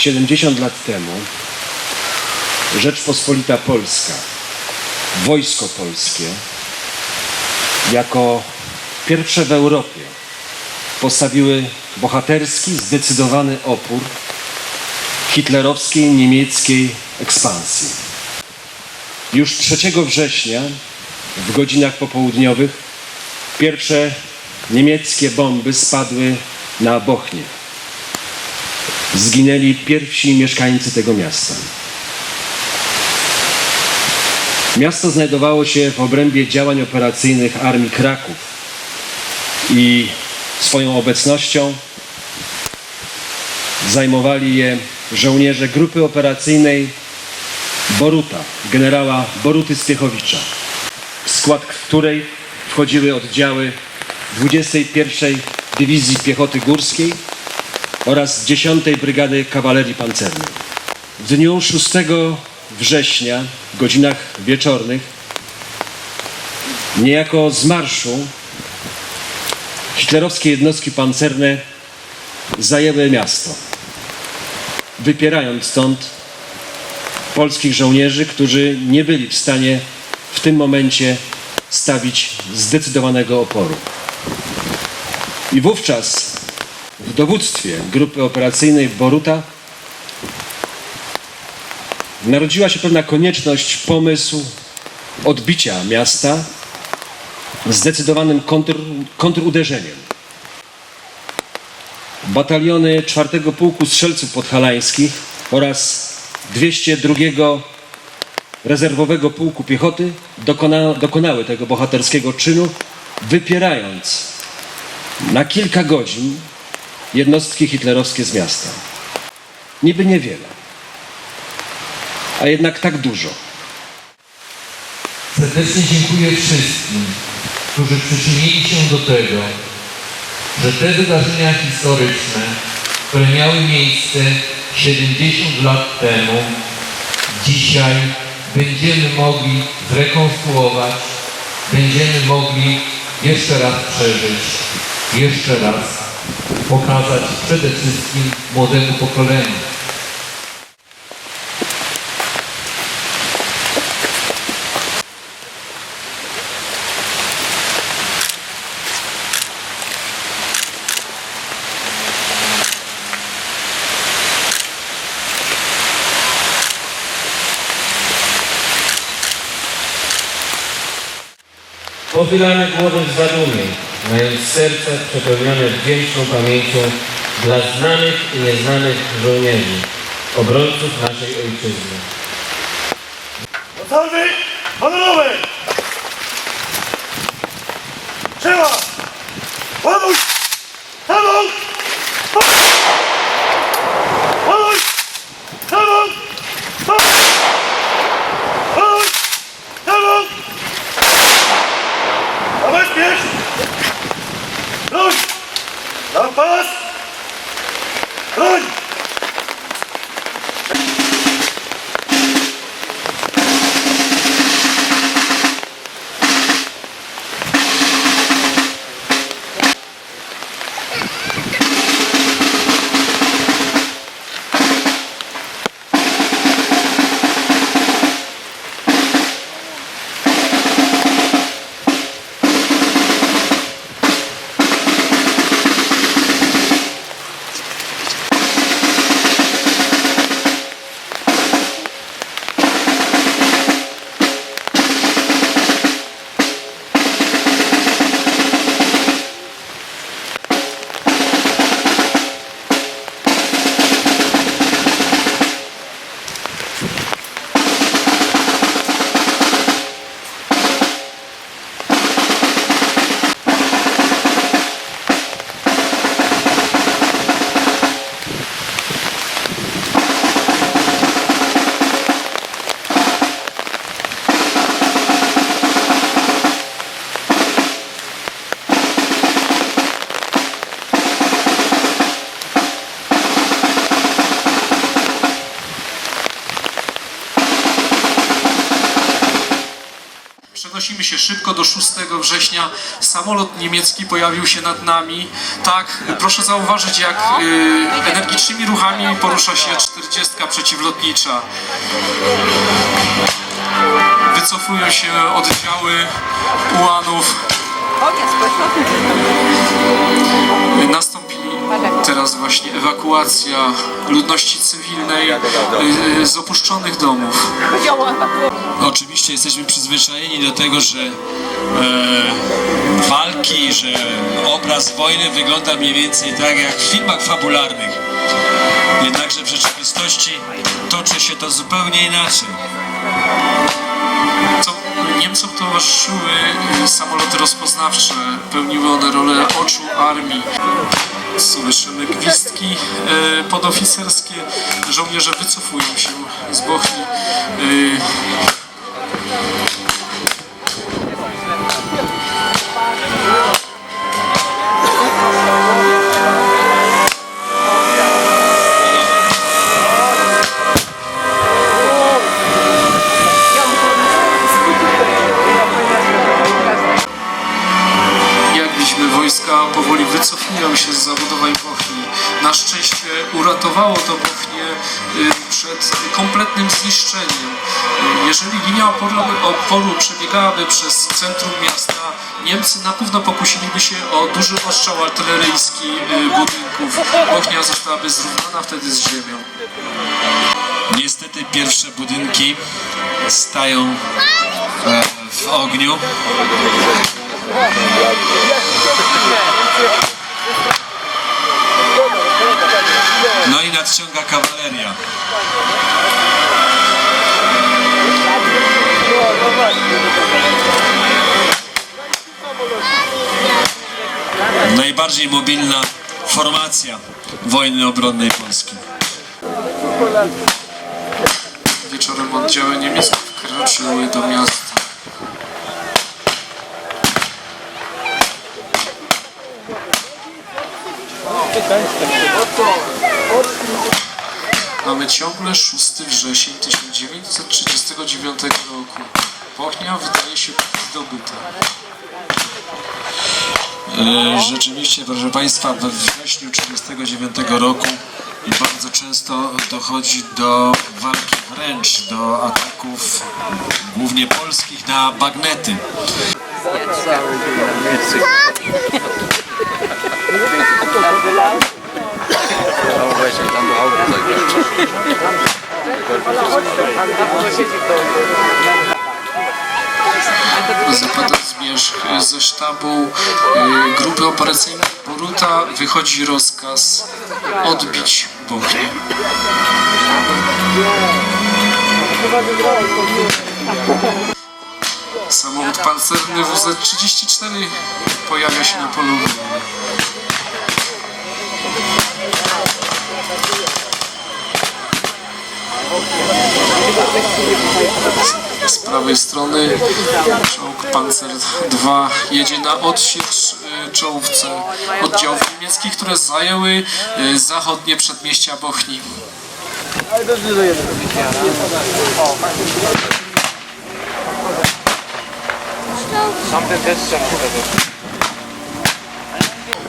70 lat temu Rzeczpospolita Polska, wojsko polskie, jako pierwsze w Europie postawiły bohaterski, zdecydowany opór hitlerowskiej niemieckiej ekspansji. Już 3 września w godzinach popołudniowych pierwsze niemieckie bomby spadły na Bochnię. Zginęli pierwsi mieszkańcy tego miasta. Miasto znajdowało się w obrębie działań operacyjnych Armii Kraków i swoją obecnością zajmowali je żołnierze grupy operacyjnej Boruta, generała Boruty Spiechowicza, w skład której wchodziły oddziały 21 Dywizji Piechoty Górskiej oraz 10 Brygady Kawalerii Pancernej. W dniu 6 września w godzinach wieczornych niejako z marszu hitlerowskie jednostki pancerne zajęły miasto, wypierając stąd polskich żołnierzy, którzy nie byli w stanie w tym momencie stawić zdecydowanego oporu. I wówczas w dowództwie grupy operacyjnej Boruta narodziła się pewna konieczność, pomysł odbicia miasta zdecydowanym kontr, kontruderzeniem. Bataliony 4 Pułku Strzelców Podhalańskich oraz 202 Rezerwowego Pułku Piechoty dokona, dokonały tego bohaterskiego czynu, wypierając na kilka godzin jednostki hitlerowskie z miasta. Niby niewiele, a jednak tak dużo. Serdecznie dziękuję wszystkim, którzy przyczynili się do tego, że te wydarzenia historyczne, które miały miejsce 70 lat temu, dzisiaj będziemy mogli zrekonstruować, będziemy mogli jeszcze raz przeżyć, jeszcze raz pokazać przede wszystkim młodemu pokoleniu. Pochylamy głowę w zadumie, mając serca przepełnione wdzięczną pamięcią dla znanych i nieznanych żołnierzy, obrońców naszej ojczyzny. Salwy honorowe! Trzyma! Ładuj! Ładuj! Przenosimy się szybko do 6 września. Samolot niemiecki pojawił się nad nami. Tak, proszę zauważyć, jak y, energicznymi ruchami porusza się 40 przeciwlotnicza. Wycofują się oddziały ułanów. Teraz właśnie ewakuacja ludności cywilnej y, z opuszczonych domów. Oczywiście jesteśmy przyzwyczajeni do tego, że e, walki, że obraz wojny wygląda mniej więcej tak jak w filmach fabularnych. Jednakże w rzeczywistości toczy się to zupełnie inaczej. Co Niemcom towarzyszyły y, samoloty rozpoznawcze, pełniły one rolę oczu armii. Słyszymy gwizdki y, podoficerskie, żołnierze wycofują się z Bochni. Linia oporu, oporu przebiegałaby przez centrum miasta, Niemcy na pewno pokusiliby się o duży ostrzał artyleryjski y, budynków. Bochnia zostałaby zrównana wtedy z ziemią. Niestety pierwsze budynki stają e, w ogniu. No i nadciąga kawaleria. Najbardziej mobilna formacja wojny obronnej Polski. Wieczorem oddziały niemieckie wkroczyły do miasta. Mamy ciągle 6 wrzesień 1939 roku. Bochnia wydaje się zdobyta. E, Rzeczywiście, proszę Państwa, we wrześniu 1939 roku bardzo często dochodzi do walki wręcz, do ataków głównie polskich na bagnety. Zapada Zmierzch ze sztabu y, grupy operacyjnej Boruta wychodzi rozkaz odbić Bochnię. Samochód pancerny WZ-34 pojawia się na polu. Z prawej strony czołg Panzer II jedzie na odsiecz y, czołówce oddziałów niemieckich, które zajęły y, zachodnie przedmieścia Bochni.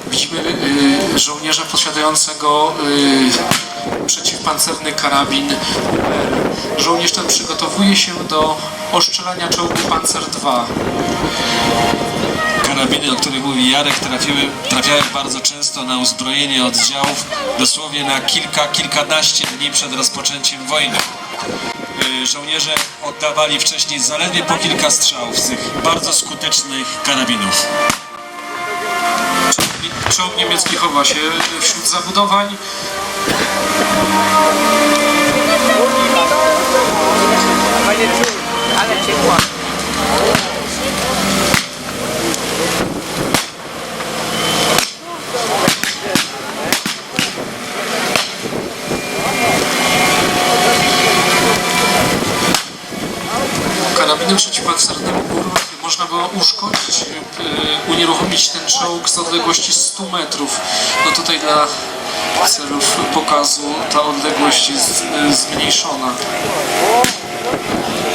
Widzimy y, żołnierza posiadającego y, przeciwpancerny karabin. Żołnierz ten przygotowuje się do oszczelania czołgu Panzer II. Karabiny, o których mówi Jarek, trafiły, trafiały bardzo często na uzbrojenie oddziałów dosłownie na kilka, kilkanaście dni przed rozpoczęciem wojny. Y, Żołnierze oddawali wcześniej zaledwie po kilka strzałów z tych bardzo skutecznych karabinów. Czołg niemiecki chowa się wśród zabudowań. Karabinem przeciwpancernym Burg można było uszkodzić, e, unieruchomić ten czołg z odległości 100 metrów. No tutaj dla celów pokazu ta odległość jest y, zmniejszona.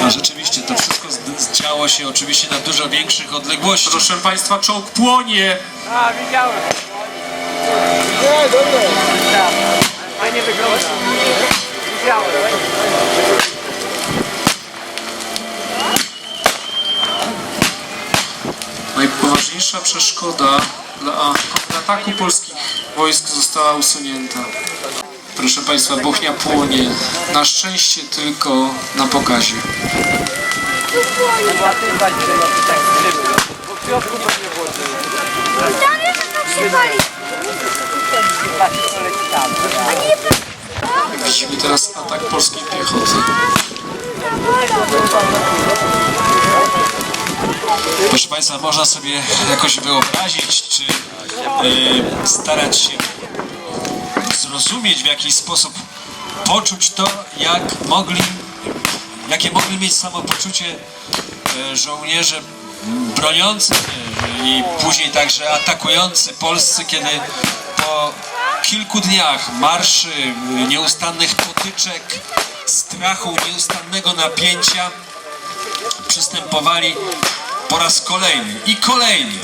A rzeczywiście to wszystko działo się oczywiście na dużo większych odległościach. Proszę Państwa, czołg płonie! A, widziałem. Nie, dobra. Fajnie wygląda. Widziałem. Najpoważniejsza przeszkoda dla ataku polskich wojsk została usunięta. Proszę Państwa, Bochnia płonie. Na szczęście tylko na pokazie. Widzimy teraz atak polskiej piechoty. Proszę Państwa, można sobie jakoś wyobrazić, czy starać się zrozumieć w jakiś sposób, poczuć to, jak mogli, jakie mogli mieć samopoczucie e, żołnierze broniący się i później także atakujący polscy, kiedy po kilku dniach marszy, nieustannych potyczek, strachu, nieustannego napięcia przystępowali po raz kolejny i kolejny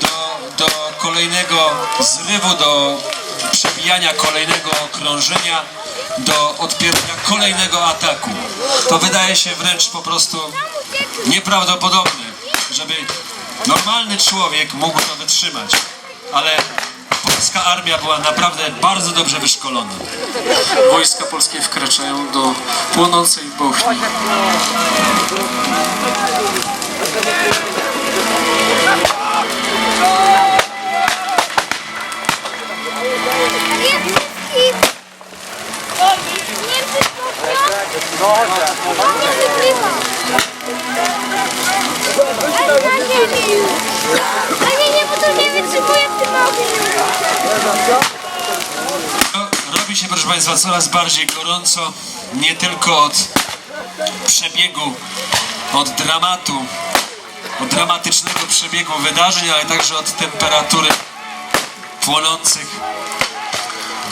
do, do kolejnego zrywu, do przebijania kolejnego okrążenia, do odpierania kolejnego ataku. To wydaje się wręcz po prostu nieprawdopodobne, żeby normalny człowiek mógł to wytrzymać. Ale polska armia była naprawdę bardzo dobrze wyszkolona. Wojska polskie wkraczają do płonącej Bochni. Nie, nie, bo to nie wytrzymuje w tym ogniu. Robi się, proszę Państwa, coraz bardziej gorąco, nie tylko od przebiegu, od dramatu, od dramatycznego przebiegu wydarzeń, ale także od temperatury płonących.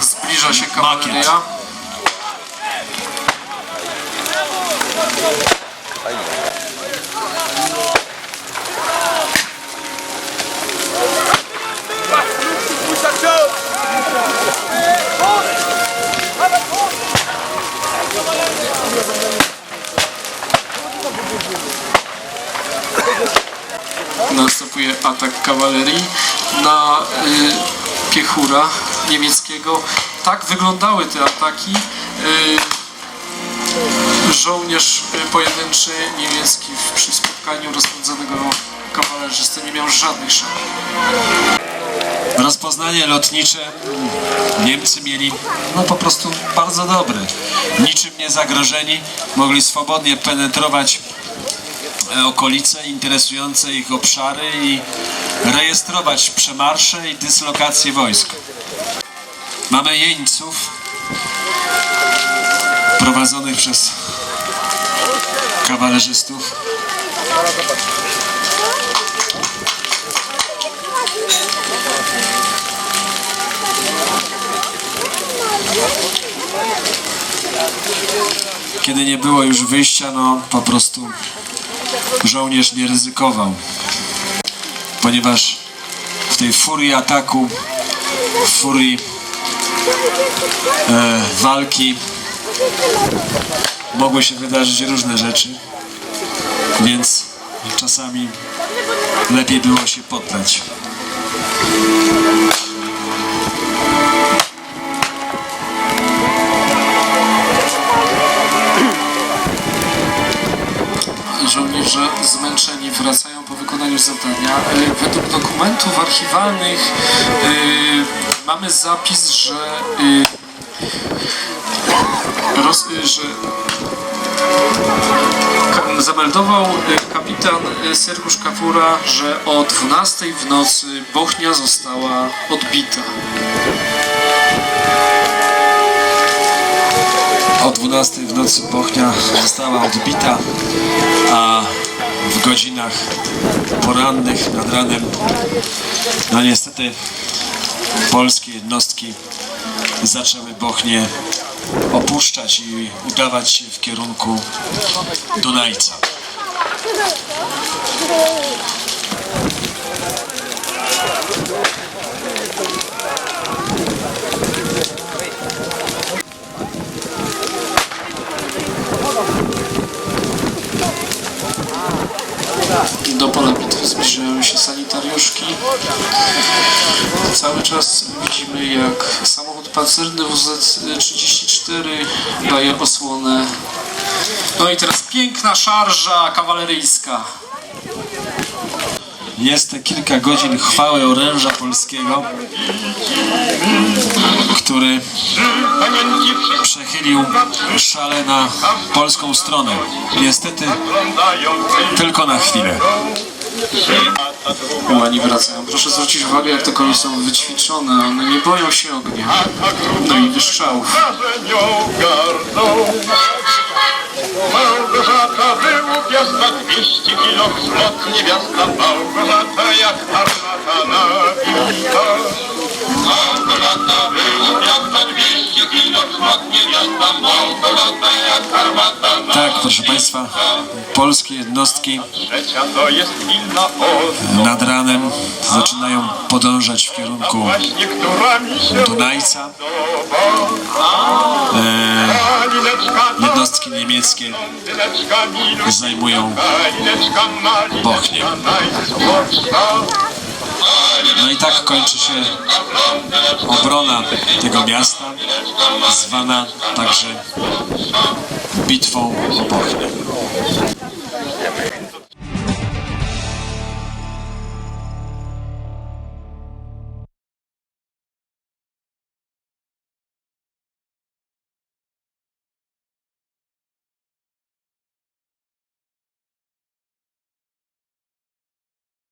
Zbliża się kawaleria. Kawalerii na y, piechura niemieckiego. Tak wyglądały te ataki. Y, żołnierz pojedynczy niemiecki przy spotkaniu rozpędzonego kawalerzysty nie miał żadnych szans. Rozpoznanie lotnicze Niemcy mieli no po prostu bardzo dobre. Niczym nie zagrożeni, mogli swobodnie penetrować okolice, interesujące ich obszary i rejestrować przemarsze i dyslokacje wojsk. Mamy jeńców prowadzonych przez kawalerzystów. Kiedy nie było już wyjścia, no po prostu żołnierz nie ryzykował. Ponieważ w tej furii ataku, w furii e, walki mogły się wydarzyć różne rzeczy, więc czasami lepiej było się poddać. Wracają po wykonaniu zadania. Y, Według dokumentów archiwalnych y, mamy zapis, że, y, że zameldował kapitan Sergusz Kawura, że o 12 w nocy Bochnia została odbita. O 12 w nocy Bochnia została odbita, godzinach porannych nad ranem, no niestety polskie jednostki zaczęły Bochnie opuszczać i udawać się w kierunku Dunajca. Do pola bitwy zbliżają się sanitariuszki. Cały czas widzimy jak samochód pancerny WZ-34 daje osłonę. No i teraz piękna szarża kawaleryjska. Jest te kilka godzin chwały oręża polskiego, który przechylił szale na polską stronę. Niestety tylko na chwilę. Łani wracają. Proszę zwrócić uwagę jak te konie są wyćwiczone. One nie boją się ognia. No i wystrzałów. Małgorzata wyłupiasta 200 kilo wzmot niewiasta Małgorzata jak armata nawista. Małgorzata wyłupiasta 200 kilo wzmot niewiasta Małgorzata jak armata nawista. Tak, proszę Państwa, polskie jednostki nad ranem zaczynają podążać w kierunku Dunajca. to Jednostki niemieckie zajmują najsłodsza. No i tak kończy się obrona tego miasta, zwana także bitwą o Bochnię.